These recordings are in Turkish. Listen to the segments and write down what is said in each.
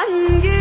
Hangi can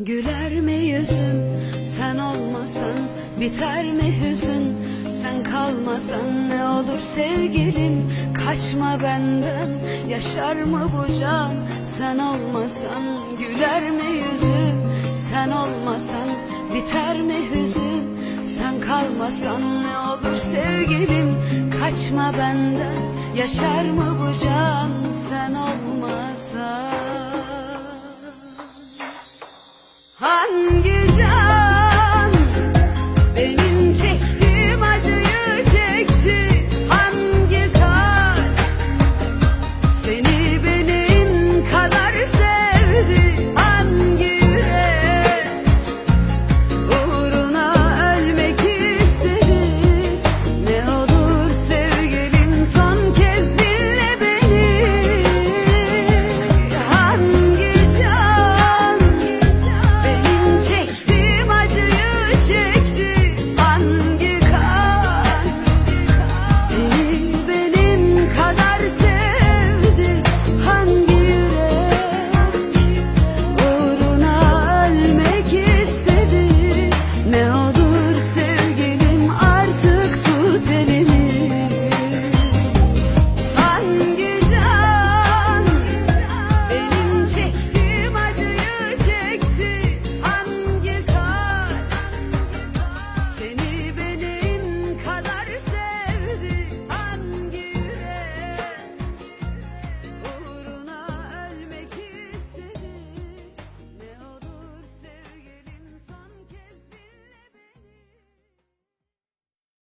Güler mi yüzün? Sen olmasan biter mi hüzün? Sen kalmasan ne olur sevgilim? Kaçma benden yaşar mı bu can? Sen olmasan güler mi yüzün? Sen olmasan biter mi hüzün? Sen kalmasan ne olur sevgilim? Kaçma benden yaşar mı bu can? Sen olmasan Hangi can